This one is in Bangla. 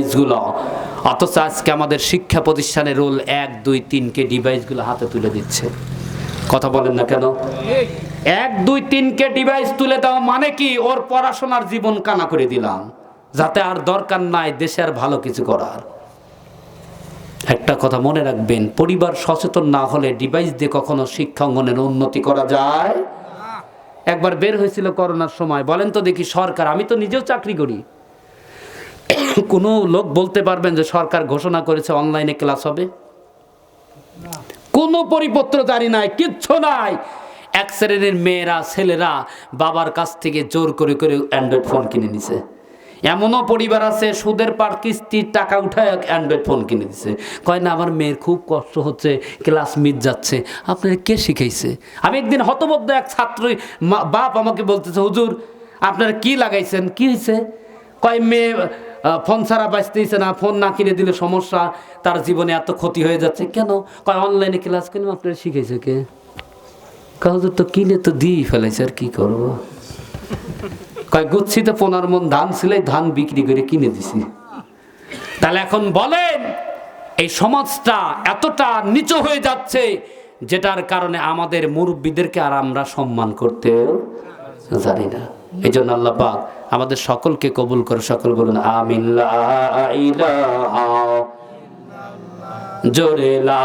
ডিভাইসগুলো অথচ আজকে আমাদের শিক্ষা প্রতিষ্ঠানের রোল এক, দুই, তিনকে ডিভাইসগুলো হাতে তুলে দিচ্ছে। কথা বলেন না কেন? এক, দুই, তিনকে ডিভাইস তুলে দেওয়া মানে কি? ওর পড়াশোনার জীবন কানা করে দিলাম। যাতে আর দরকার নাই দেশে আর ভালো কিছু করার। একটা কথা মনে রাখবেন, পরিবার সচেতন না হলে ডিভাইস দিয়ে কখনো শিক্ষা অঙ্গনের উন্নতি করা যায়? একবার বের হয়েছিল করোনার সময়। বলেন তো দেখি সরকার, আমি তো নিজেও চাকরি করি। কোনো লোক বলতে পারবেন যে সরকার ঘোষণা করেছে অনলাইনে ক্লাস হবে? কোনো পরিপত্র জারি নাই, কিচ্ছু নাই। এক শ্রেণির মেয়েরা, ছেলেরা বাবার কাছ থেকে জোর করে করে অ্যান্ড্রয়েড ফোন কিনে নিছে। এমনও পরিবার আছে, সুদের পার কিস্তির টাকা উঠায় অ্যান্ড্রয়েড ফোন কিনে দিছে। কয় না, আমার মেয়ের খুব কষ্ট হচ্ছে, ক্লাস মিট যাচ্ছে। আপনার কে শিখাইছে? আমি একদিন হতবদ্ধ এক ছাত্র বাপ আমাকে বলতেছে, হুজুর, আপনারা কি লাগাইছেন? কি হয়েছে কয়, মেয়ে ফোন ছাড়া বাঁচতেইছে না, ফোন না কিনে দিলে সমস্যা, তার জীবনে এত ক্ষতি হয়ে যাচ্ছে। কেন? কয় অনলাইনে ক্লাস কেন আপনার শিখেছে কে? কাউকে তো কিনে তো দিই ফেলেছে আর কি করব? কয়, গুচ্ছিতে পনেরো মন, ধান ছিল ধান বিক্রি করে কিনে দিছি। তাহলে এখন বলেন, এই সমাজটা এতটা নিচু হয়ে যাচ্ছে, যেটার কারণে আমাদের মুরব্বীদেরকে আর আমরা সম্মান করতে জানি না। এই জন্য আল্লাহ পাক আমাদের সকলকে কবুল করে সকল বলুন আমিন জোরে লা